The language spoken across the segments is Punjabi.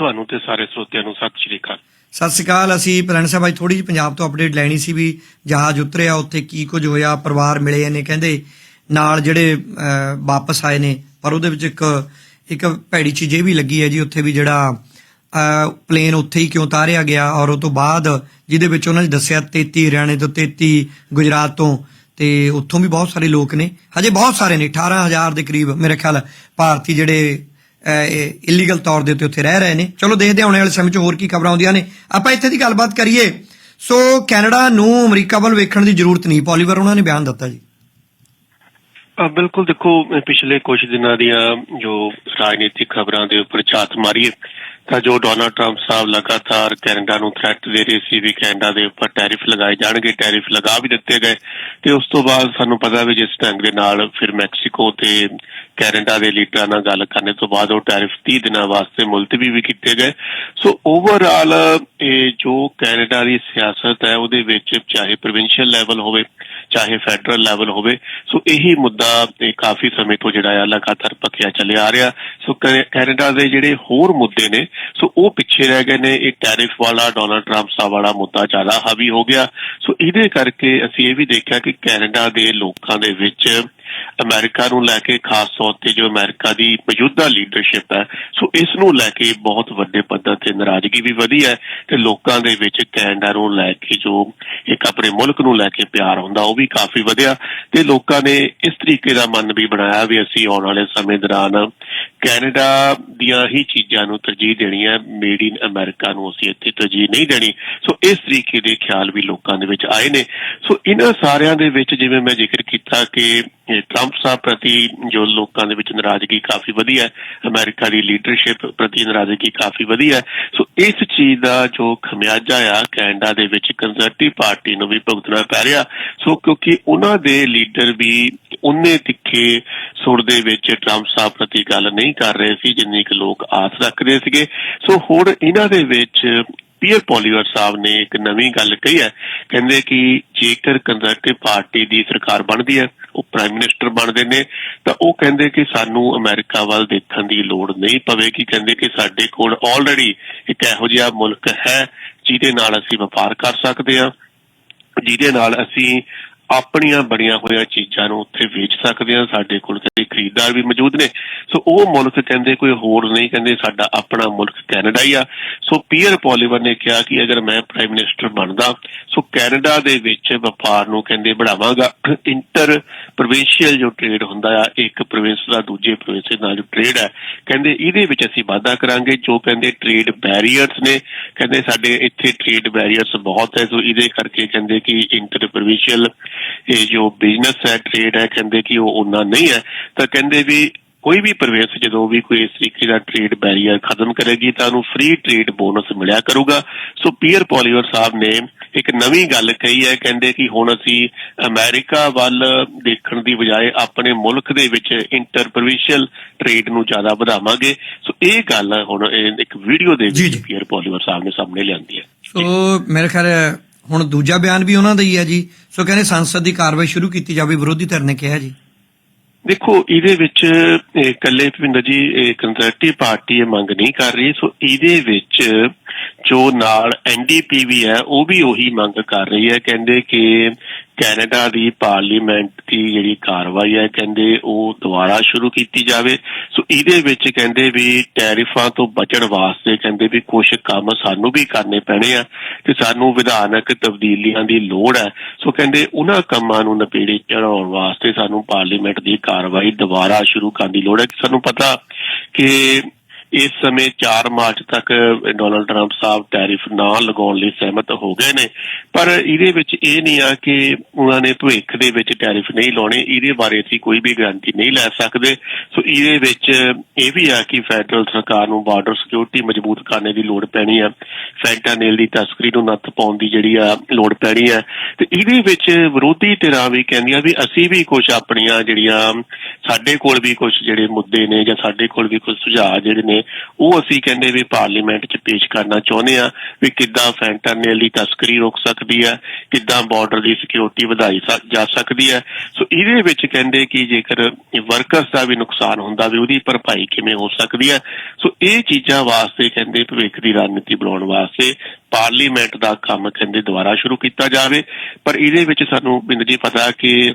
ਤੁਹਾਨੂੰ ਤੇ ਸਾਰੇ ਸਰੋਤਿਆਂ ਨੂੰ ਸਤਿ ਸ਼੍ਰੀ ਅਕਾਲ। ਸਤਿ ਸ਼੍ਰੀ ਅਕਾਲ। ਅਸੀਂ ਪਲੈਨ ਸਾਹਿਬ, ਅੱਜ ਥੋੜੀ ਜਿਹੀ ਪੰਜਾਬ ਤੋਂ ਅਪਡੇਟ ਲੈਣੀ ਸੀ ਵੀ ਜਹਾਜ਼ ਉਤਰਿਆ, ਉੱਥੇ ਕੀ ਕੁਝ ਹੋਇਆ, ਪਰਿਵਾਰ ਮਿਲੇ ਨੇ ਕਹਿੰਦੇ ਨਾਲ ਜਿਹੜੇ ਵਾਪਸ ਆਏ ਨੇ, ਪਰ ਉਹਦੇ ਵਿੱਚ ਇੱਕ ਇੱਕ ਭੈੜੀ ਚੀਜ਼ ਇਹ ਵੀ ਲੱਗੀ ਹੈ ਜੀ, ਉੱਥੇ ਵੀ ਜਿਹੜਾ ਪਲੇਨ ਉੱਥੇ ਹੀ ਕਿਉਂ ਤਾਰਿਆ ਗਿਆ ਔਰ ਉਹ ਤੋਂ ਬਾਅਦ ਜਿਹਦੇ ਵਿੱਚ ਉਹਨਾਂ ਨੇ ਦੱਸਿਆ 33 ਹਰਿਆਣੇ ਤੋਂ 33 ਗੁਜਰਾਤ ਤੋਂ, ਤੇ ਉੱਥੋਂ ਵੀ ਬਹੁਤ ਸਾਰੇ ਲੋਕ ਨੇ, ਹਜੇ ਬਹੁਤ ਸਾਰੇ ਨੇ 18000 ਦੇ ਕਰੀਬ ਮੇਰੇ ਖਿਆਲ ਭਾਰਤੀ ਜਿਹੜੇ ਇਲੀਗਲ ਤੌਰ ਦੇ ਉੱਤੇ ਉੱਥੇ ਰਹਿ ਰਹੇ ਨੇ। ਚਲੋ ਦੇਖਦੇ ਹਾਂ ਵਾਲੇ ਸਮੇਂ 'ਚ ਹੋਰ ਕੀ ਖਬਰਾਂ ਆਉਂਦੀਆਂ ਨੇ। ਆਪਾਂ ਇੱਥੇ ਦੀ ਗੱਲਬਾਤ ਕਰੀਏ। ਸੋ ਕੈਨੇਡਾ ਨੂੰ ਅਮਰੀਕਾ ਵੱਲ ਵੇਖਣ ਦੀ ਜ਼ਰੂਰਤ ਨਹੀਂ। ਪੋਲੀਵਰ ਉਹਨਾਂ ਨੇ ਬਿਆਨ ਦਿੱਤਾ ਜੀ। ਬਿਲਕੁਲ ਦੇਖੋ, ਪਿਛਲੇ ਕੁਝ ਦਿਨਾਂ ਦੀਆਂ ਜੋ ਰਾਜਨੀਤਿਕ ਖਬਰਾਂ ਦੇ ਉੱਪਰ ਝਾਤ ਮਾਰੀਏ ਤਾਂ ਜੋ ਡੋਨਾਲਡ ਟਰੰਪ ਸਾਹਿਬ ਲਗਾਤਾਰ ਕੈਨੇਡਾ ਨੂੰ ਥ੍ਰੈਟ ਦੇ ਰਹੇ ਸੀ ਵੀ ਕੈਨੇਡਾ ਦੇ ਉੱਪਰ ਟੈਰਿਫ ਲਗਾਏ ਜਾਣਗੇ ਟੈਰਿਫ ਲਗਾ ਵੀ ਦਿੱਤੇ ਗਏ। ਤੇ ਉਸ ਤੋਂ ਬਾਅਦ ਸਾਨੂੰ ਪਤਾ ਵੀ ਜਿਸ ਢੰਗ ਦੇ ਨਾਲ ਫਿਰ ਮੈਕਸੀਕੋ ਤੇ ਕੈਨੇਡਾ ਦੇ ਲੀਡਰਾਂ ਨਾਲ ਗੱਲ ਕਰਨ ਤੋਂ ਬਾਅਦ ਉਹ ਟੈਰਿਫ 30 ਦਿਨਾਂ ਵਾਸਤੇ ਮੁਲਤਵੀ ਵੀ ਕੀਤੇ ਗਏ। ਸੋ ਓਵਰਆਲ ਇਹ ਜੋ ਕੈਨੇਡਾ ਦੀ ਸਿਆਸਤ ਹੈ, ਉਹਦੇ ਵਿੱਚ ਚਾਹੇ ਪ੍ਰੋਵਿੰਸ਼ੀਅਲ ਲੈਵਲ ਹੋਵੇ, ਚਾਹੇ ਫੈਡਰਲ ਲੈਵਲ ਹੋਵੇ, ਸੋ ਇਹੀ ਮੁੱਦਾ ਇਹ ਕਾਫੀ ਸਮੇਂ ਤੋਂ ਜਿਹੜਾ ਆ ਲਗਾਤਾਰ ਪੱਕਿਆ ਚੱਲਿਆ ਆ ਰਿਹਾ। ਸੋ ਕੈਨੇਡਾ ਦੇ ਜਿਹੜੇ ਹੋਰ ਮੁੱਦੇ ਨੇ ਸੋ ਉਹ ਪਿੱਛੇ ਰਹਿ ਗਏ ਨੇ, ਇਹ ਟੈਰਿਫ ਵਾਲਾ ਡੋਨਾਲਡ ਟਰੰਪ ਸਾਹਿਬ ਵਾਲਾ ਮੁੱਦਾ ਜ਼ਿਆਦਾ ਹਾਵੀ ਹੋ ਗਿਆ। ਸੋ ਇਹਦੇ ਕਰਕੇ ਅਸੀਂ ਇਹ ਵੀ ਦੇਖਿਆ ਕਿ ਕੈਨੇਡਾ ਦੇ ਲੋਕਾਂ ਦੇ ਵਿੱਚ ਅਮਰੀਕਾ ਨੂੰ ਲੈ ਕੇ, ਖਾਸ ਤੌਰ ਤੇ ਜੋ ਅਮਰੀਕਾ ਦੀ ਮੌਜੂਦਾ ਲੀਡਰਸ਼ਿਪ ਹੈ ਸੋ ਇਸ ਨੂੰ ਲੈ ਕੇ ਬਹੁਤ ਵੱਡੇ ਪੱਧਰ ਤੇ ਨਾਰਾਜ਼ਗੀ ਵੀ ਵਧੀ ਹੈ ਤੇ ਲੋਕਾਂ ਦੇ ਵਿੱਚ ਕੈਨੇਡਾ ਨੂੰ ਲੈ ਕੇ ਜੋ ਇੱਕ ਆਪਣੇ ਮੁਲਕ ਨੂੰ ਲੈ ਕੇ ਪਿਆਰ ਹੁੰਦਾ, ਉਹ ਵੀ ਕਾਫੀ ਵਧਿਆ। ਤੇ ਲੋਕਾਂ ਨੇ ਇਸ ਤਰੀਕੇ ਦਾ ਮਨ ਵੀ ਬਣਾਇਆ ਵੀ ਅਸੀਂ ਆਉਣ ਵਾਲੇ ਸਮੇਂ ਦੌਰਾਨ ਕੈਨੇਡਾ ਦੀਆਂ ਹੀ ਚੀਜ਼ਾਂ ਨੂੰ ਤਰਜੀਹ ਦੇਣੀ ਹੈ ਮੇਡ ਇਨ ਅਮਰੀਕਾ ਨੂੰ ਅਸੀਂ ਇੱਥੇ ਤਰਜੀਹ ਨਹੀਂ ਦੇਣੀ। ਸੋ ਇਸ ਤਰੀਕੇ ਦੇ ਖਿਆਲ ਵੀ ਲੋਕਾਂ ਦੇ ਵਿੱਚ ਆਏ ਨੇ। ਸੋ ਇਹਨਾਂ ਸਾਰਿਆਂ ਦੇ ਵਿੱਚ ਜਿਵੇਂ ਮੈਂ ਜ਼ਿਕਰ ਕੀਤਾ ਕਿ ਟਰੰਪ ਸਾਹਿਬ ਪ੍ਰਤੀ ਜੋ ਲੋਕਾਂ ਦੇ ਵਿੱਚ ਨਾਰਾਜ਼ਗੀ ਕਾਫੀ ਵਧੀ ਹੈ ਅਮਰੀਕਾ ਦੀ ਲੀਡਰਸ਼ਿਪ ਪ੍ਰਤੀ ਨਾਰਾਜ਼ਗੀ ਕਾਫੀ ਵਧੀ ਹੈ। ਸੋ ਇਸ ਚੀਜ਼ ਦਾ ਜੋ ਖਮਿਆਜਾ ਆ, ਕੈਨੇਡਾ ਦੇ ਵਿੱਚ ਕੰਜ਼ਰਵੇਟਿਵ ਪਾਰਟੀ ਨੂੰ ਵੀ ਭੁਗਤਣਾ ਪੈ ਰਿਹਾ। ਸੋ ਕਿਉਂਕਿ ਉਹਨਾਂ ਦੇ ਲੀਡਰ ਵੀ ਉਹਨੇ ਤਿੱਖੇ ਸੁਰ ਦੇ ਵਿੱਚ ਟਰੰਪ ਸਾਹਿਬ ਪ੍ਰਤੀ ਗੱਲ ਨਹੀਂ ਕਰ ਰਹੇ ਸੀ, ਜਿੰਨੀ ਕਿ ਲੋਕ ਆਸ ਰੱਖਦੇ ਸੀਗੇ। ਸੋ ਹੁਣ ਇਹਨਾਂ ਦੇ ਵਿੱਚ ਪੀਅਰ ਪੋਲੀਵਰ ਸਾਹਿਬ ਨੇ ਇੱਕ ਨਵੀਂ ਗੱਲ ਕਹੀ ਹੈ। ਕਹਿੰਦੇ ਕਿ ਜੇਕਰ ਕੰਜ਼ਰਵੇਟਿਵ ਪਾਰਟੀ ਦੀ ਸਰਕਾਰ ਬਣਦੀ ਹੈ, ਉਹ ਪ੍ਰਾਈਮ ਮਿਨਿਸਟਰ ਬਣਦੇ ਨੇ, ਤਾਂ ਉਹ ਕਹਿੰਦੇ ਕਿ ਸਾਨੂੰ ਅਮਰੀਕਾ ਵੱਲ ਦੇਖਣ ਦੀ ਲੋੜ ਨਹੀਂ ਪਵੇਗੀ। ਕਹਿੰਦੇ ਕਿ ਸਾਡੇ ਕੋਲ ਆਲਰੇਡੀ ਇੱਕ ਇਹੋ ਜਿਹਾ ਮੁਲਕ ਹੈ, ਜਿਹਦੇ ਨਾਲ ਅਸੀਂ ਵਪਾਰ ਕਰ ਸਕਦੇ ਹਾਂ, ਜਿਹਦੇ ਨਾਲ ਅਸੀਂ ਆਪਣੀਆਂ ਬਣੀਆਂ ਹੋਈਆਂ ਚੀਜ਼ਾਂ ਨੂੰ ਉੱਥੇ ਵੇਚ ਸਕਦੇ ਹਾਂ। ਸਾਡੇ ਕੋਲ ਕਹਿੰਦੇ ਖਰੀਦਦਾਰ ਵੀ ਮੌਜੂਦ ਨੇ। ਸੋ ਉਹ ਮੁਲਕ ਕਹਿੰਦੇ ਕੋਈ ਹੋਰ ਨਹੀਂ, ਕਹਿੰਦੇ ਸਾਡਾ ਆਪਣਾ ਮੁਲਕ ਕੈਨੇਡਾ ਹੀ ਆ। ਸੋ ਪੀਅਰ ਪੋਲੀਵਰ ਨੇ ਕਿਹਾ ਕਿ ਅਗਰ ਮੈਂ ਪ੍ਰਾਈਮ ਮਿਨਿਸਟਰ ਬਣਦਾ, ਸੋ ਕੈਨੇਡਾ ਦੇ ਵਿੱਚ ਵਪਾਰ ਨੂੰ ਕਹਿੰਦੇ ਵਧਾਵਾਂਗਾ ਇੰਟਰ ਪ੍ਰੋਵਿੰਸ਼ੀਅਲ ਜੋ ਟ੍ਰੇਡ ਹੁੰਦਾ ਆ, ਇੱਕ ਪ੍ਰੋਵਿੰਸ ਦਾ ਦੂਜੇ ਪ੍ਰੋਵਿੰਸ ਨਾਲ ਜੋ ਟ੍ਰੇਡ ਹੈ ਕਹਿੰਦੇ ਇਹਦੇ ਵਿੱਚ ਅਸੀਂ ਵਾਧਾ ਕਰਾਂਗੇ, ਜੋ ਕਹਿੰਦੇ ਟ੍ਰੇਡ ਬੈਰੀਅਰਸ ਨੇ, ਕਹਿੰਦੇ ਸਾਡੇ ਇੱਥੇ ਟ੍ਰੇਡ ਬੈਰੀਅਰਸ ਬਹੁਤ ਹੈ, ਸੋ ਇਹਦੇ ਕਰਕੇ ਕਹਿੰਦੇ ਕਿ ਇੰਟਰ ਪ੍ਰੋਵਿੰਸ਼ੀਅਲ ਇਹ ਜੋ ਬਿਜ਼ਨਸ ਹੈ, ਟ੍ਰੇਡ ਹੈ, ਕਹਿੰਦੇ ਕਿ ਉਹ ਉਹਨਾਂ ਨਹੀਂ ਹੈ। ਤਾਂ ਕਹਿੰਦੇ ਵੀ ਕੋਈ ਵੀ ਪ੍ਰਵੇਸ਼ ਜਦੋਂ ਵੀ ਕੋਈ ਇਸ ਤਰੀਕੇ ਦਾ ਟ੍ਰੇਡ ਬੈਰੀਅਰ ਖਤਮ ਕਰੇਗੀ ਤਾਂ ਉਹਨੂੰ ਫ੍ਰੀ ਟ੍ਰੇਡ ਬੋਨਸ ਮਿਲਿਆ ਕਰੂਗਾ। ਸੋ ਪੀਅਰ ਪੋਲੀਵਰ ਸਾਹਿਬ ਨੇ ਇੱਕ ਨਵੀਂ ਗੱਲ ਕਹੀ ਹੈ ਕਹਿੰਦੇ ਕਿ ਹੁਣ ਅਸੀਂ ਅਮਰੀਕਾ ਵੱਲ ਦੇਖਣ ਦੀ ਬਜਾਏ ਆਪਣੇ ਮੁਲਕ ਦੇ ਵਿੱਚ ਇੰਟਰ ਪ੍ਰੋਵਿੰਸ਼ੀਅਲ ਟ੍ਰੇਡ ਨੂੰ ਜ਼ਿਆਦਾ ਵਧਾਵਾਂਗੇ। ਸੋ ਇਹ ਗੱਲ ਹੁਣ ਇੱਕ ਵੀਡੀਓ ਦੇ ਵਿੱਚ। ਪੀਅਰ ਪੋਲੀਵਰ ਸਾਹਿਬ ਨੇ ਸਾਹਮਣੇ ਲਿਆਂਦੀ ਹੈ। ਸੋ ਮੇਰੇ ਖਿਆਲ ਹੁਣ ਦੂਜਾ ਬਿਆਨ ਵੀ ਉਹਨਾਂ ਦਾ ਹੀ ਹੈ ਜੀ। ਸੋ ਕਹਿੰਦੇ ਸੰਸਦ ਦੀ ਕਾਰਵਾਈ ਸ਼ੁਰੂ ਕੀਤੀ ਜਾਵੇ ਵਿਰੋਧੀ ਧਿਰ ਨੇ ਕਿਹਾ ਜੀ। ਦੇਖੋ, ਇਹਦੇ ਵਿੱਚ ਇਕੱਲੇ ਭਿੰਦਰ ਜੀ ਕੰਜ਼ਰਵੇਟਿਵ ਪਾਰਟੀ ਇਹ ਮੰਗ ਨਹੀਂ ਕਰ ਰਹੀ, ਸੋ ਇਹਦੇ ਵਿੱਚ ਜੋ ਨਾਲ ਐਨਡੀਪੀ ਵੀ ਹੈ, ਉਹ ਵੀ ਉਹੀ ਮੰਗ ਕਰ ਰਹੀ ਹੈ। ਕਹਿੰਦੇ ਕਿ ਕੈਨੇਡਾ ਦੀ ਪਾਰਲੀਮੈਂਟ ਦੀ ਜਿਹੜੀ ਕਾਰਵਾਈ ਹੈ, ਕਹਿੰਦੇ ਉਹ ਦੁਬਾਰਾ ਸ਼ੁਰੂ ਕੀਤੀ ਜਾਵੇ। ਸੋ ਇਹਦੇ ਵਿੱਚ ਕਹਿੰਦੇ ਵੀ ਟੈਰਿਫਾਂ ਤੋਂ ਬਚਣ ਵਾਸਤੇ ਕਹਿੰਦੇ ਵੀ ਕੁਝ ਕੰਮ ਸਾਨੂੰ ਵੀ ਕਰਨੇ ਪੈਣੇ ਆ ਤੇ ਸਾਨੂੰ ਵਿਧਾਨਕ ਤਬਦੀਲੀਆਂ ਦੀ ਲੋੜ ਹੈ। ਸੋ ਕਹਿੰਦੇ ਉਹਨਾਂ ਕੰਮਾਂ ਨੂੰ ਨਪੇੜੇ ਚੜਾਉਣ ਵਾਸਤੇ ਸਾਨੂੰ ਪਾਰਲੀਮੈਂਟ ਦੀ ਕਾਰਵਾਈ ਦੁਬਾਰਾ ਸ਼ੁਰੂ ਕਰਨ ਦੀ ਲੋੜ ਹੈ। ਸਾਨੂੰ ਪਤਾ ਕਿ ਇਸ ਸਮੇਂ 4 ਮਾਰਚ ਤੱਕ ਡੋਨਲਡ ਟਰੰਪ ਸਾਹਿਬ ਟੈਰਿਫ ਨਾ ਲਗਾਉਣ ਲਈ ਸਹਿਮਤ ਹੋ ਗਏ ਨੇ। ਪਰ ਇਹਦੇ ਵਿੱਚ ਇਹ ਨਹੀਂ ਆ ਕਿ ਉਹਨਾਂ ਨੇ ਭਵਿੱਖ ਦੇ ਵਿੱਚ ਟੈਰਿਫ ਨਹੀਂ ਲਾਉਣੇ, ਇਹਦੇ ਬਾਰੇ ਅਸੀਂ ਕੋਈ ਵੀ ਗਾਰੰਟੀ ਨਹੀਂ ਲੈ ਸਕਦੇ। ਸੋ ਇਹਦੇ ਵਿੱਚ ਇਹ ਵੀ ਆ ਕਿ ਫੈਡਰਲ ਸਰਕਾਰ ਨੂੰ ਬਾਰਡਰ ਸਿਕਿਉਰਿਟੀ ਮਜ਼ਬੂਤ ਕਰਨੇ ਦੀ ਲੋੜ ਪੈਣੀ ਆ। ਫੈਂਟਾਨਿਲ ਦੀ ਤਸਕਰੀ ਨੂੰ ਨੱਥ ਪਾਉਣ ਦੀ ਜਿਹੜੀ ਆ ਲੋੜ ਪੈਣੀ ਆ। ਤੇ ਇਹਦੇ ਵਿੱਚ ਵਿਰੋਧੀ ਧਿਰਾਂ ਵੀ ਕਹਿੰਦੀਆਂ ਵੀ ਅਸੀਂ ਵੀ ਕੁਝ ਆਪਣੀਆਂ ਜਿਹੜੀਆਂ, ਸਾਡੇ ਕੋਲ ਵੀ ਕੁਝ ਜਿਹੜੇ ਮੁੱਦੇ ਨੇ ਜਾਂ ਸਾਡੇ ਕੋਲ ਵੀ ਕੁਝ ਸੁਝਾਅ ਜਿਹੜੇ ਨੇ, ਉਹ ਅਸੀਂ ਕਹਿੰਦੇ ਵੀ ਪਾਰਲੀਮੈਂਟ 'ਚ ਪੇਸ਼ ਕਰਨਾ ਚਾਹੁੰਦੇ ਆ ਵੀ ਕਿੱਦਾਂ ਫੈਂਟਨਲ ਦੀ ਤਸਕਰੀ ਰੋਕ ਸਕਦੀ ਹੈ, ਕਿੱਦਾਂ ਬਾਰਡਰ ਦੀ ਸਿਕਿਉਰਿਟੀ ਵਧਾਈ ਜਾ ਸਕਦੀ ਹੈ। ਸੋ ਇਹਦੇ ਵਿੱਚ ਕਹਿੰਦੇ ਕਿ ਜੇਕਰ ਵਰਕਰਸ ਦਾ ਵੀ ਨੁਕਸਾਨ ਹੁੰਦਾ ਵੀ, ਉਹਦੀ ਭਰਪਾਈ ਕਿਵੇਂ ਹੋ ਸਕਦੀ ਹੈ। ਸੋ ਇਹ ਚੀਜ਼ਾਂ ਵਾਸਤੇ ਕਹਿੰਦੇ ਭਵਿੱਖ ਦੀ ਰਣਨੀਤੀ ਬਣਾਉਣ ਵਾਸਤੇ ਪਾਰਲੀਮੈਂਟ ਦਾ ਕੰਮ ਕਹਿੰਦੇ ਦੁਬਾਰਾ ਸ਼ੁਰੂ ਕੀਤਾ ਜਾਵੇ। ਪਰ ਇਹਦੇ ਵਿੱਚ ਸਾਨੂੰ ਬਿੰਦ ਜੀ ਪਤਾ ਕਿ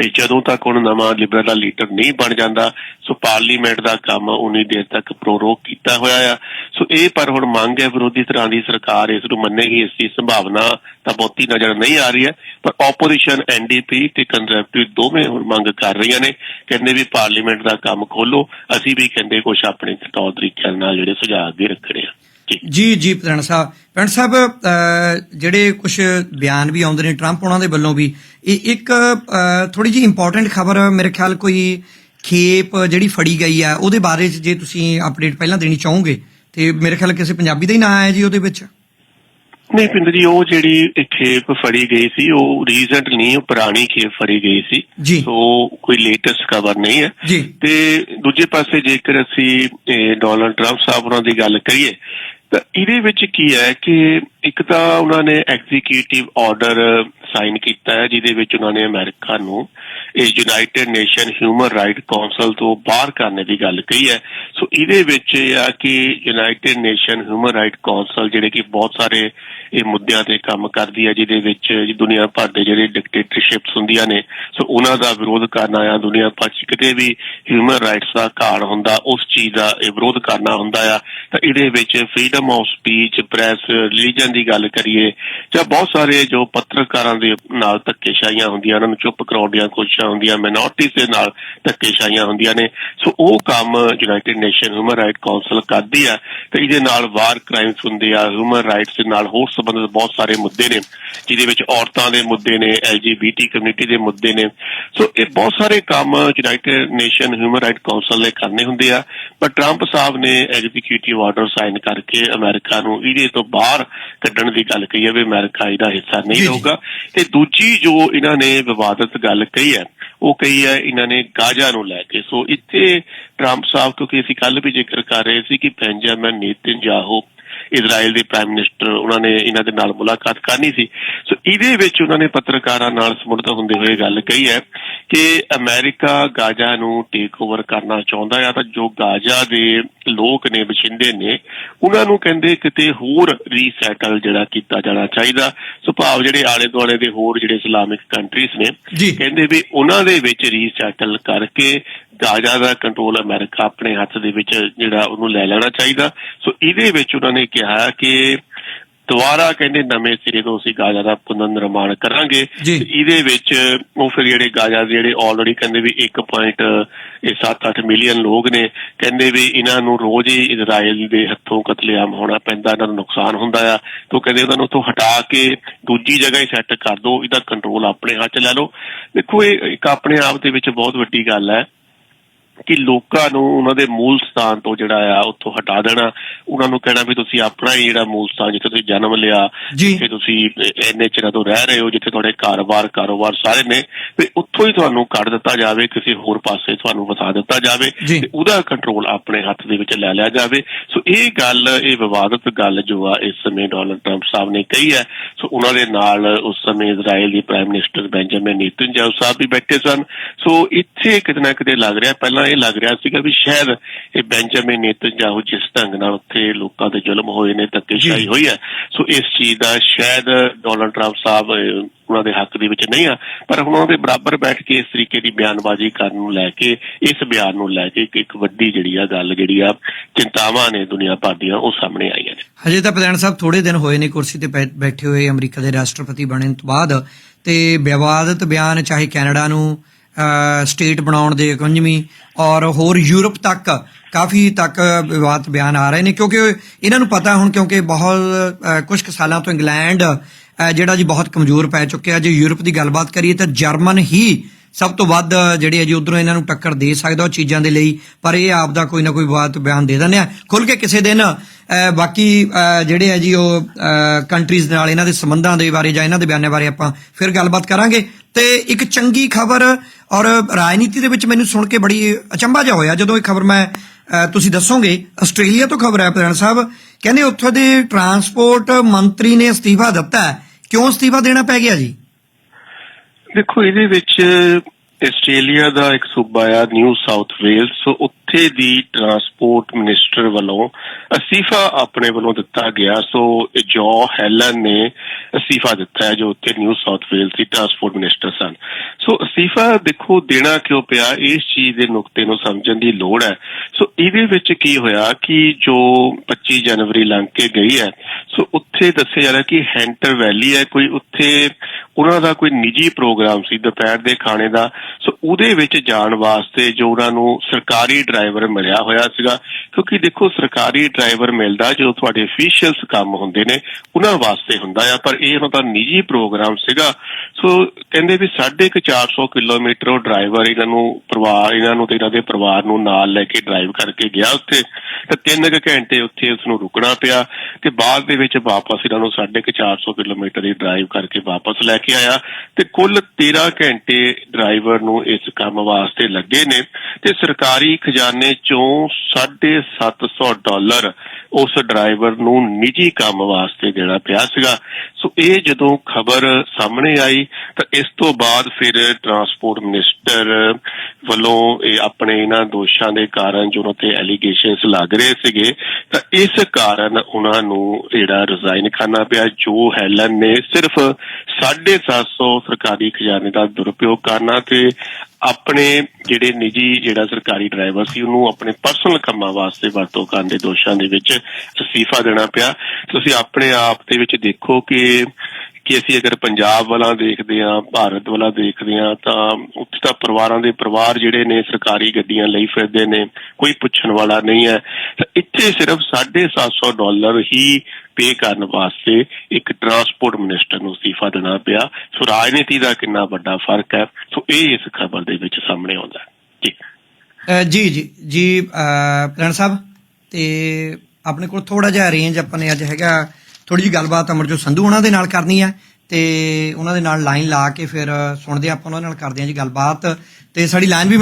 ਇਹ ਜਦੋਂ ਤੱਕ ਹੁਣ ਨਵਾਂ ਲਿਬਰਲ ਲੀਡਰ ਨਹੀਂ ਬਣ ਜਾਂਦਾ, ਸੋ ਪਾਰਲੀਮੈਂਟ ਦਾ ਕੰਮ ਉਨੀ ਦੇਰ ਤੱਕ ਪ੍ਰੋਰੋਕ ਕੀਤਾ ਹੋਇਆ ਆ। ਸੋ ਇਹ ਪਰ ਹੁਣ ਮੰਗ ਹੈ ਵਿਰੋਧੀ ਧਿਰਾਂ ਦੀ ਸਰਕਾਰ ਇਸ ਨੂੰ ਮੰਨੇਗੀ, ਇਸ ਦੀ ਸੰਭਾਵਨਾ ਤਾਂ ਬਹੁਤੀ ਨਜ਼ਰ ਨਹੀਂ ਆ ਰਹੀ ਹੈ। ਪਰ ਆਪੋਜੀਸ਼ਨ ਐਨਡੀਪੀ ਤੇ ਕੰਜ਼ਰਵੇਟਿਵ ਦੋਵੇਂ ਹੁਣ ਮੰਗ ਕਰ ਰਹੀਆਂ ਨੇ, ਕਹਿੰਦੇ ਵੀ ਪਾਰਲੀਮੈਂਟ ਦਾ ਕੰਮ ਖੋਲੋ ਅਸੀਂ ਵੀ ਕਹਿੰਦੇ ਕੁਝ ਆਪਣੇ ਤੌਰ ਤਰੀਕਿਆਂ ਨਾਲ ਜਿਹੜੇ ਸੁਝਾਅ ਅੱਗੇ ਰੱਖਣੇ ਆ। ਜੀ। ਜੀ ਜੀ ਪ੍ਰਧਾਨ ਸਾਹਿਬ। ਪ੍ਰਧਾਨ ਸਾਹਿਬ ਜਿਹੜੇ ਕੁਝ ਬਿਆਨ ਵੀ ਆਉਂਦੇ ਨੇ ਟਰੰਪ ਉਹਨਾਂ ਦੇ ਵੱਲੋਂ ਵੀ ਇਹ ਇੱਕ ਥੋੜੀ ਜਿਹੀ ਇੰਪੋਰਟੈਂਟ ਖਬਰ ਮੇਰੇ ਖਿਆਲ ਕੋਈ ਖੇਪ ਜਿਹੜੀ ਫੜੀ ਗਈ ਆ ਉਹਦੇ ਬਾਰੇ ਜੇ ਤੁਸੀਂ ਅਪਡੇਟ ਪਹਿਲਾਂ ਦੇਣੀ ਚਾਹੋਗੇ ਤੇ ਮੇਰੇ ਖਿਆਲ ਕਿਸੇ ਪੰਜਾਬੀ ਦਾ ਹੀ ਨਾਂ ਆਇਆ ਜੀ ਉਹਦੇ ਵਿੱਚ। ਨਹੀਂ ਪਿੰਡ ਜੀ ਉਹ ਜਿਹੜੀ ਖੇਪ ਫੜੀ ਗਈ ਸੀ ਉਹ ਰੀਸੈਂਟ ਨਹੀਂ ਉਹ ਪੁਰਾਣੀ ਖੇਪ ਫੜੀ ਗਈ ਸੀ। ਜੀ। ਸੋ ਕੋਈ ਲੇਟੈਸਟ ਖਬਰ ਨਹੀਂ ਹੈ। ਜੀ। ਤੇ ਦੂਜੇ ਪਾਸੇ ਜੇਕਰ ਅਸੀਂ ਡੋਨਲਡ ਟਰੰਪ ਸਾਹਿਬ ਉਹਨਾਂ ਦੀ ਗੱਲ ਕਰੀਏ ਤਾਂ ਇਹਦੇ ਵਿੱਚ ਕੀ ਹੈ ਕਿ ਇੱਕ ਤਾਂ ਉਹਨਾਂ ਨੇ ਐਗਜ਼ੀਕਿਊਟਿਵ ਆਰਡਰ ਸਾਈਨ ਕੀਤਾ ਹੈ, ਜਿਹਦੇ ਵਿੱਚ ਉਹਨਾਂ ਨੇ ਅਮਰੀਕਾ ਨੂੰ ਇਹ United Nation Human Right Council ਤੋਂ ਬਾਹਰ ਕਰਨੇ ਦੀ ਗੱਲ ਕਹੀ ਹੈ। ਸੋ ਇਹਦੇ ਵਿੱਚ ਇਹ ਆ ਕਿ United Nation Human Right Council ਜਿਹੜੇ ਕਿ ਬਹੁਤ ਸਾਰੇ ਇਹ ਮੁੱਦਿਆਂ ਤੇ ਕੰਮ ਕਰਦੀ ਹੈ, ਜਿਹਦੇ ਵਿੱਚ ਦੁਨੀਆ ਭਰ ਦੇ ਜਿਹੜੇ ਡਿਕਟੇਟਰਸ਼ਿਪਸ ਹੁੰਦੀਆਂ ਨੇ ਸੋ ਉਹਨਾਂ ਦਾ ਵਿਰੋਧ ਕਰਨਾ ਆ ਦੁਨੀਆ ਭਰ 'ਚ ਕਿਤੇ ਵੀ ਹਿਊਮਨ ਰਾਈਟਸ ਦਾ ਘਾੜ ਹੁੰਦਾ, ਉਸ ਚੀਜ਼ ਦਾ ਇਹ ਵਿਰੋਧ ਕਰਨਾ ਹੁੰਦਾ ਆ। ਤਾਂ ਇਹਦੇ ਵਿੱਚ freedom of speech press religion ਦੀ ਗੱਲ ਕਰੀਏ, ਜਾਂ ਬਹੁਤ ਸਾਰੇ ਜੋ ਪੱਤਰਕਾਰਾਂ ਦੇ ਨਾਲ ਧੱਕੇਸ਼ਾਹੀਆਂ ਹੁੰਦੀਆਂ ਉਹਨਾਂ ਨੂੰ, ਚੁੱਪ ਕਰਾਉਣ ਦੀਆਂ ਕੋਸ਼ਿਸ਼ਾਂ ਹੁੰਦੀਆਂ ਮਿਨੋਰਟੀਜ਼ ਦੇ ਨਾਲ ਧੱਕੇਸ਼ਾਹੀਆਂ ਹੁੰਦੀਆਂ ਨੇ। ਸੋ ਉਹ ਕੰਮ United Nation Human Right Council ਕਰਦੀ ਆ ਤੇ ਇਹਦੇ ਨਾਲ ਵਾਰ ਕ੍ਰਾਈਮਸ ਹੁੰਦੇ ਆ ਹਿਊਮਨ ਰਾਈਟਸ ਦੇ ਨਾਲ ਹੋਰ ਸੰਬੰਧਿਤ ਬਹੁਤ ਸਾਰੇ ਮੁੱਦੇ ਨੇ, ਜਿਹਦੇ ਵਿੱਚ ਔਰਤਾਂ ਦੇ ਮੁੱਦੇ ਨੇ ਐਲਜੀਬੀਟੀ ਕਮਿਊਨਿਟੀ ਦੇ ਮੁੱਦੇ ਨੇ। ਸੋ ਇਹ ਬਹੁਤ ਸਾਰੇ ਕੰਮ United Nation Human Right Council ਨੇ ਕਰਨੇ ਹੁੰਦੇ ਆ ਪਰ ਟਰੰਪ ਸਾਹਿਬ ਨੇ ਐਗਜ਼ੀਕਿਊਟਿਵ ਆਰਡਰ ਸਾਈਨ ਕਰਕੇ ਅਮਰੀਕਾ ਨੂੰ ਇਹਦੇ ਤੋਂ ਬਾਹਰ ਕੱਢਣ ਦੀ ਗੱਲ ਕਹੀ ਹੈ ਵੀ ਅਮਰੀਕਾ ਇਹਦਾ ਹਿੱਸਾ ਨਹੀਂ। ਰਹੂਗਾ ਤੇ ਦੂਜੀ ਜੋ ਇਹਨਾਂ ਨੇ ਵਿਵਾਦਤ ਗੱਲ ਕਹੀ ਹੈ ਉਹ ਕਹੀ ਹੈ ਇਹਨਾਂ ਨੇ ਗਾਜ਼ਾ ਨੂੰ ਲੈ ਕੇ ਸੋ ਇੱਥੇ ਟਰੰਪ ਸਾਹਿਬ ਕਿਉਂਕਿ ਅਸੀਂ ਕੱਲ ਵੀ ਜ਼ਿਕਰ ਕਰ ਰਹੇ ਸੀ ਕਿ ਬੈਂਜਾਮਿਨ ਨੇਤਨਯਾਹੂ ਇਜ਼ਰਾਈਲ ਦੇ ਪ੍ਰਾਈਮ ਮਿਨਿਸਟਰ ਉਹਨਾਂ ਨੇ ਇਹਨਾਂ ਦੇ ਨਾਲ ਮੁਲਾਕਾਤ ਕਰਨੀ ਸੀ। ਸੋ ਇਹਦੇ ਵਿੱਚ ਉਹਨਾਂ ਨੇ ਪੱਤਰਕਾਰਾਂ ਨਾਲ ਸੰਬੰਧਿਤ ਹੁੰਦੇ ਹੋਏ ਗੱਲ ਕਹੀ ਹੈ ਕਿ ਅਮਰੀਕਾ ਗਾਜ਼ਾ ਨੂੰ ਟੇਕ ਓਵਰ ਕਰਨਾ ਚਾਹੁੰਦਾ ਆ ਤਾਂ ਜੋ ਗਾਜ਼ਾ ਦੇ ਲੋਕ ਨੇ ਵਸਿੰਦੇ ਨੇ ਉਹਨਾਂ ਨੂੰ ਕਹਿੰਦੇ ਕਿਤੇ ਹੋਰ ਰੀਸੈਟਲ ਜਿਹੜਾ ਕੀਤਾ ਜਾਣਾ ਚਾਹੀਦਾ। ਸੋ ਭਾਵ ਜਿਹੜੇ ਆਲੇ ਦੁਆਲੇ ਦੇ ਹੋਰ ਜਿਹੜੇ ਇਸਲਾਮਿਕ ਕੰਟਰੀਜ਼ ਨੇ ਕਹਿੰਦੇ ਵੀ ਉਹਨਾਂ ਦੇ ਵਿੱਚ ਰੀਸੈਟਲ ਕਰਕੇ ਗਾਜ਼ਾ ਦਾ ਕੰਟਰੋਲ ਅਮਰੀਕਾ ਆਪਣੇ ਹੱਥ ਦੇ ਵਿੱਚ ਜਿਹੜਾ ਉਹਨੂੰ ਲੈ ਲੈਣਾ ਚਾਹੀਦਾ। ਸੋ ਇਹਦੇ ਵਿੱਚ ਉਹਨਾਂ ਨੇ ਕਿਹਾ ਕਿ ਦੁਬਾਰਾ ਕਹਿੰਦੇ ਨਵੇਂ ਸਿਰੇ ਤੋਂ ਅਸੀਂ ਗਾਜ਼ਾ ਦਾ ਪੁਨਰ ਨਿਰਮਾਣ ਕਰਾਂਗੇ। ਤੇ ਇਹਦੇ ਵਿੱਚ ਉਹ ਫਿਰ ਜਿਹੜੇ ਗਾਜ਼ਾ ਦੇ ਜਿਹੜੇ ਆਲਰੇਡੀ ਕਹਿੰਦੇ ਵੀ 1.7-8 ਮਿਲੀਅਨ ਲੋਕ ਨੇ ਕਹਿੰਦੇ ਵੀ ਇਹਨਾਂ ਨੂੰ ਰੋਜ਼ ਹੀ ਇਜ਼ਰਾਈਲ ਦੇ ਹੱਥੋਂ ਕਤਲੇਆਮ ਹੋਣਾ ਪੈਂਦਾ ਇਹਨਾਂ ਨੂੰ ਨੁਕਸਾਨ ਹੁੰਦਾ ਆ। ਤੋਂ ਕਹਿੰਦੇ ਉਹਨਾਂ ਨੂੰ ਉੱਥੋਂ ਹਟਾ ਕੇ ਦੂਜੀ ਜਗ੍ਹਾ ਹੀ ਸੈੱਟ ਕਰ ਦਿਓ ਇਹਦਾ ਕੰਟਰੋਲ ਆਪਣੇ ਹੱਥ 'ਚ ਲੈ ਲਓ। ਦੇਖੋ ਇਹ ਇੱਕ ਆਪਣੇ ਆਪ ਦੇ ਵਿੱਚ ਬਹੁਤ ਵੱਡੀ ਗੱਲ ਹੈ। ਕਿ ਲੋਕਾਂ ਨੂੰ ਉਹਨਾਂ ਦੇ ਮੂਲ ਸਥਾਨ ਤੋਂ ਜਿਹੜਾ ਆ ਉੱਥੋਂ ਹਟਾ ਦੇਣਾ ਉਹਨਾਂ ਨੂੰ ਕਹਿਣਾ ਵੀ ਤੁਸੀਂ ਆਪਣਾ ਹੀ ਜਿਹੜਾ ਮੂਲ ਸਥਾਨ ਜਿੱਥੇ ਤੁਸੀਂ ਜਨਮ ਲਿਆ। ਜਿੱਥੇ ਤੁਸੀਂ ਇੰਨੇ ਚਿਰਾਂ ਤੋਂ ਰਹਿ ਰਹੇ ਹੋ ਜਿੱਥੇ ਤੁਹਾਡੇ ਘਰ-ਬਾਰ ਕਾਰੋਬਾਰ ਸਾਰੇ ਨੇ ਤੇ ਉੱਥੋਂ ਹੀ ਤੁਹਾਨੂੰ ਕੱਢ ਦਿੱਤਾ ਜਾਵੇ ਕਿਸੇ ਹੋਰ ਪਾਸੇ ਤੁਹਾਨੂੰ ਵਸਾ ਦਿੱਤਾ ਜਾਵੇ। ਤੇ ਉਹਦਾ ਕੰਟਰੋਲ ਆਪਣੇ ਹੱਥ ਦੇ ਵਿੱਚ ਲੈ ਲਿਆ ਜਾਵੇ ਸੋ ਇਹ ਗੱਲ ਇਹ ਵਿਵਾਦਤ ਗੱਲ ਜੋ ਆ ਇਸ ਸਮੇਂ ਡੋਨਲਡ ਟਰੰਪ ਸਾਹਿਬ ਨੇ ਕਹੀ ਹੈ ਸੋ ਉਹਨਾਂ ਦੇ ਨਾਲ ਉਸ ਸਮੇਂ ਇਜ਼ਰਾਈਲ ਦੀ ਪ੍ਰਾਈਮ ਮਿਨਿਸਟਰ ਬੈਂਜਾਮਿਨ ਨੇਤਨਯਾਹੂ ਸਾਹਿਬ ਵੀ ਬੈਠੇ ਸਨ ਸੋ ਇੱਥੇ ਕਿਤੇ ਨਾ ਕਿਤੇ ਲੱਗ ਰਿਹਾ ਪਹਿਲਾਂ ਇਹ ਲੱਗ ਰਿਹਾ ਸੀਗਾ ਵੀ ਸ਼ਾਇਦ ਇਹ ਬੈਂਜਾਮਿਨ ਨੇਤਨਯਾਹੂ ਜਿਸ ਢੰਗ ਨਾਲ ਉੱਥੇ ਲੋਕਾਂ ਤੇ ਜ਼ੁਲਮ ਹੋਏ ਨੇ ਧੱਕੇਸ਼ਾਹੀ। ਹੋਈ ਹੈ ਸੋ ਇਸ ਚੀਜ਼ ਦਾ ਸ਼ਾਇਦ ਡੋਨਲਡ ਟਰੰਪ ਸਾਹਿਬ ਉਹਨਾਂ ਦੇ ਹੱਕ ਦੇ ਵਿੱਚ ਨਹੀਂ ਆ ਪਰ ਹੁਣ ਉਹਨਾਂ ਦੇ ਬਰਾਬਰ ਬੈਠ ਕੇ ਇਸ ਤਰੀਕੇ ਦੀ ਬਿਆਨਬਾਜ਼ੀ ਕਰਨ ਨੂੰ ਲੈ ਕੇ ਇਸ ਬਿਆਨ ਨੂੰ ਲੈ ਕੇ ਇੱਕ- ਵੱਡੀ ਜਿਹੜੀ ਆ ਗੱਲ ਜਿਹੜੀ ਆ ਚਿੰਤਾਵਾਂ ਨੇ ਦੁਨੀਆ ਭਰ ਦੀਆਂ ਉਹ ਸਾਹਮਣੇ ਆਈਆਂ ਨੇ ਹਜੇ ਤਾਂ ਪ੍ਰਧਾਨ ਸਾਹਿਬ ਥੋੜੇ ਦਿਨ ਹੋਏ ਨੇ ਕੁਰਸੀ ਤੇ ਬੈਠੇ ਹੋਏ ਅਮਰੀਕਾ ਦੇ ਰਾਸ਼ਟਰਪਤੀ ਬਣਨ ਤੋਂ ਬਾਅਦ ਤੇ ਵਿਵਾਦਤ ਬਿਆਨ ਚਾਹੇ ਕੈਨੇਡਾ ਨੂੰ ਸਟੇਟ ਬਣਾਉਣ ਦੇ ਇਕੰਜਵੀਂ ਔਰ ਹੋਰ ਯੂਰਪ ਤੱਕ ਕਾਫੀ ਤੱਕ ਵਿਵਾਦ ਬਿਆਨ ਆ ਰਹੇ ਨੇ ਕਿਉਂਕਿ ਇਹਨਾਂ ਨੂੰ ਪਤਾ ਹੁਣ ਕਿਉਂਕਿ ਬਹੁਤ ਅ, ਕੁਝ ਕੁ ਸਾਲਾਂ ਤੋਂ ਇੰਗਲੈਂਡ ਜਿਹੜਾ ਜੀ ਬਹੁਤ ਕਮਜ਼ੋਰ ਪੈ ਚੁੱਕਿਆ। ਜੇ ਯੂਰਪ ਦੀ ਗੱਲਬਾਤ ਕਰੀਏ ਤਾਂ ਜਰਮਨ ਹੀ ਸਭ ਤੋਂ ਵੱਧ ਜਿਹੜੇ ਆ ਜੀ ਉਧਰੋਂ ਇਹਨਾਂ ਨੂੰ ਟੱਕਰ ਦੇ ਸਕਦਾ ਉਹ ਚੀਜ਼ਾਂ ਦੇ ਲਈ ਪਰ ਇਹ ਆਪ ਦਾ ਕੋਈ ਨਾ ਕੋਈ ਬਾਤ ਬਿਆਨ ਦੇ ਦਿੰਦੇ ਆ। ਖੁੱਲ ਕੇ ਕਿਸੇ ਦਿਨ ਬਾਕੀ ਜਿਹੜੇ ਆ ਜੀ ਉਹ ਕੰਟਰੀਜ਼ ਨਾਲ ਇਹਨਾਂ ਦੇ ਸੰਬੰਧਾਂ ਦੇ ਬਾਰੇ ਜਾਂ ਇਹਨਾਂ ਦੇ ਬਿਆਨਾਂ ਬਾਰੇ ਆਪਾਂ ਫਿਰ ਗੱਲਬਾਤ ਕਰਾਂਗੇ। ਤੇ ਇੱਕ ਚੰਗੀ ਖਬਰ ਔਰ ਰਾਜਨੀਤੀ ਦੇ ਵਿੱਚ ਮੈਨੂੰ ਸੁਣ ਕੇ ਬੜੀ ਅਚੰਭਾ ਜਿਹਾ ਹੋਇਆ। ਜਦੋਂ ਇਹ ਖਬਰ ਮੈਂ ਤੁਸੀਂ ਦੱਸੋਗੇ, ਆਸਟ੍ਰੇਲੀਆ ਤੋਂ ਖਬਰ ਹੈ ਪ੍ਰਧਾਨ ਸਾਹਿਬ। ਕਹਿੰਦੇ ਉੱਥੋਂ ਦੇ ਟਰਾਂਸਪੋਰਟ ਮੰਤਰੀ ਨੇ ਅਸਤੀਫਾ ਦਿੱਤਾ ਕਿਉਂ ਅਸਤੀਫਾ ਦੇਣਾ ਪੈ ਗਿਆ ਜੀ? ਦੇਖੋ, ਇਹਦੇ ਵਿੱਚ ਆਸਟ੍ਰੇਲੀਆ ਦਾ ਇੱਕ ਸੂਬਾ ਆ ਨਿਊ ਸਾਊਥ ਵੇਲਸ ਸੋ ਉੱਥੇ ਦੀ ਟਰਾਂਸਪੋਰਟ ਮਿਨਿਸਟਰ ਵੱਲੋਂ ਅਸਤੀਫਾ ਆਪਣੇ ਵੱਲੋਂ ਦਿੱਤਾ ਗਿਆ। ਸੋ ਜੋ ਹੈਲਨ ਨੇ ਅਸਤੀਫਾ ਦਿੱਤਾ ਹੈ, ਜੋ ਉੱਥੇ ਨਿਊ ਸਾਊਥ ਵੇਲਸ ਦੀ ਟਰਾਂਸਪੋਰਟ ਮਿਨਿਸਟਰ ਸਨ। ਸੋ ਅਸਤੀਫਾ ਦੇਖੋ, ਦੇਣਾ ਕਿਉਂ ਪਿਆ? ਇਸ ਚੀਜ਼ ਦੇ ਨੁਕਤੇ ਨੂੰ ਸਮਝਣ ਦੀ ਲੋੜ ਹੈ। ਸੋ ਇਹਦੇ ਵਿੱਚ ਕੀ ਹੋਇਆ ਕਿ ਜੋ 25 ਜਨਵਰੀ ਲੰਘ ਕੇ ਗਈ ਹੈ ਸੋ ਉੱਥੇ ਦੱਸਿਆ ਜਾ ਰਿਹਾ ਕਿ ਹੈਂਟਰ ਵੈਲੀ ਹੈ, ਕੋਈ ਉੱਥੇ ਉਹਨਾਂ ਦਾ ਕੋਈ ਨਿੱਜੀ ਪ੍ਰੋਗਰਾਮ ਸੀ ਦੁਪਹਿਰ ਦੇ ਖਾਣੇ ਦਾ। ਸੋ ਉਹਦੇ ਵਿੱਚ ਜਾਣ ਵਾਸਤੇ ਜੋ ਉਹਨਾਂ ਨੂੰ ਸਰਕਾਰੀ ਡਰਾਈਵਰ ਮਿਲਿਆ ਹੋਇਆ ਸੀਗਾ, ਕਿਉਂਕਿ ਦੇਖੋ ਸਰਕਾਰੀ ਡਰਾਈਵਰ ਮਿਲਦਾ ਜਦੋਂ ਤੁਹਾਡੇ ਅਫੀਸ਼ੀਅਲਸ ਕੰਮ ਹੁੰਦੇ ਨੇ, ਉਹਨਾਂ ਵਾਸਤੇ ਹੁੰਦਾ ਆ, ਪਰ ਇਹ ਉਹਨਾਂ ਦਾ ਨਿੱਜੀ ਪ੍ਰੋਗਰਾਮ ਸੀਗਾ। ਸੋ ਕਹਿੰਦੇ ਵੀ 450 ਕਿਲੋਮੀਟਰ ਉਹ ਡਰਾਈਵਰ ਇਹਨਾਂ ਨੂੰ ਪਰਿਵਾਰ, ਇਹਨਾਂ ਨੂੰ ਤੇ ਇਹਨਾਂ ਦੇ ਪਰਿਵਾਰ ਨੂੰ ਨਾਲ ਲੈ ਕੇ ਡਰਾਈਵ ਕਰਕੇ ਗਿਆ ਉੱਥੇ। ਤੇ ਤਿੰਨ ਕੁ ਘੰਟੇ ਉੱਥੇ ਉਸ ਨੂੰ ਰੁਕਣਾ ਪਿਆ ਤੇ ਬਾਅਦ ਦੇ ਵਿੱਚ ਚ ਵਾਪਸ ਇਹਨਾਂ ਨੂੰ 450 ਕਿਲੋਮੀਟਰ ਦੀ ਡਰਾਈਵ ਕਰਕੇ ਵਾਪਸ ਲੈ ਕੇ ਆਇਆ ਤੇ ਕੁੱਲ 13 ਘੰਟੇ ਡਰਾਈਵਰ ਨੂੰ ਇਸ ਕੰਮ ਵਾਸਤੇ ਲੱਗੇ ਨੇ ਤੇ ਸਰਕਾਰੀ ਖਜ਼ਾਨੇ ਚੋਂ 750 ਡਾਲਰ ਉਸ ਡਰਾਈਵਰ ਨੂੰ ਨਿੱਜੀ ਕੰਮ ਵਾਸਤੇ ਦੇਣਾ ਪਿਆ ਸੀਗਾ। ਸੋ ਇਹ ਜਦੋਂ ਖਬਰ ਸਾਹਮਣੇ ਆਈ, ਤਾਂ ਇਸ ਤੋਂ ਬਾਅਦ ਫਿਰ ਟਰਾਂਸਪੋਰਟ ਮਿਨਿਸਟਰ ਵੱਲੋਂ ਇਹ ਆਪਣੇ ਇਹਨਾਂ ਦੋਸ਼ਾਂ ਦੇ ਕਾਰਨ ਜੋ ਉਹਨਾਂ ਤੇ ਐਲੀਗੇਸ਼ਨਸ ਲੱਗ ਰਹੇ ਸੀਗੇ, ਤਾਂ ਇਸ ਕਾਰਨ ਉਹਨਾਂ ਨੂੰ ਜਿਹੜਾ ਰਿਜ਼ਾਈਨ ਕਰਨਾ ਪਿਆ, ਜੋ ਹੈਲਨ ਨੇ ਸਿਰਫ 750 ਸਰਕਾਰੀ ਖਜ਼ਾਨੇ ਦਾ ਦੁਰਉਪਯੋਗ ਕਰਨਾ ਤੇ ਆਪਣੇ ਜਿਹੜੇ ਨਿੱਜੀ ਜਿਹੜਾ ਸਰਕਾਰੀ ਡਰਾਈਵਰ ਸੀ, ਉਹਨੂੰ ਆਪਣੇ ਪਰਸਨਲ ਕੰਮਾਂ ਵਾਸਤੇ ਵਰਤੋਂ ਕਰਨ ਦੇ ਦੋਸ਼ਾਂ ਦੇ ਵਿੱਚ ਅਸਤੀਫਾ ਦੇਣਾ ਪਿਆ। ਤੁਸੀਂ ਆਪਣੇ ਆਪ ਦੇ ਵਿੱਚ ਦੇਖੋ ਕਿ ਕਿ ਅਸੀਂ ਅਗਰ ਪੰਜਾਬ ਵਾਲਾ ਦੇਖਦੇ ਹਾਂ ਭਾਰਤ ਵਾਲਾ ਦੇਖਦੇ ਹਾਂ ਤਾਂ ਉੱਥੇ ਤਾਂ ਪਰਿਵਾਰਾਂ ਦੇ ਪਰਿਵਾਰ ਜਿਹੜੇ ਨੇ ਸਰਕਾਰੀ ਗੱਡੀਆਂ ਲਈ ਫਿਰਦੇ ਨੇ ਕੋਈ ਪੁੱਛਣ ਵਾਲਾ ਨਹੀਂ ਹੈ। ਇੱਥੇ ਸਿਰਫ 750 ਡਾਲਰ ਹੀ ਪੇ ਕਰਨ ਵਾਸਤੇ ਇੱਕ ਟਰਾਂਸਪੋਰਟ ਮਿਨਿਸਟਰ ਨੂੰ ਅਸਤੀਫਾ ਦੇਣਾ ਪਿਆ। ਸੋ ਰਾਜਨੀਤੀ ਦਾ ਕਿੰਨਾ ਵੱਡਾ ਫ਼ਰਕ ਹੈ। ਸੋ ਇਹ ਇਸ ਖਬਰ ਦੇ ਵਿੱਚ ਸਾਹਮਣੇ ਆਉਂਦਾ ਜੀ ਜੀ ਜੀ ਜੀ ਅ, ਸਾਹਿਬ ਤੇ ਆਪਣੇ ਕੋਲ ਥੋੜਾ ਜਿਹਾ ਰੇਂਜ ਆਪਾਂ ਨੇ ਅੱਜ ਹੈਗਾ ਥੋੜੀ ਜਿਹੀ ਗੱਲਬਾਤ ਅਮਰਜੋਤ ਸੰਧੂ ਉਹਨਾਂ ਦੇ ਨਾਲ ਕਰਨੀ ਹੈ ਤੇ ਉਹਨਾਂ ਦੇ ਨਾਲ ਲਾਈਨ ਲਾ ਕੇ ਫਿਰ ਸੁਣਦੇ ਹਾਂ ਆਪਾਂ ਉਹਨਾਂ ਨਾਲ ਕਰਦੇ ਹਾਂ ਜੀ ਗੱਲਬਾਤ ਤੇ ਸਾਡੀ ਲਾਈਨ ਵੀ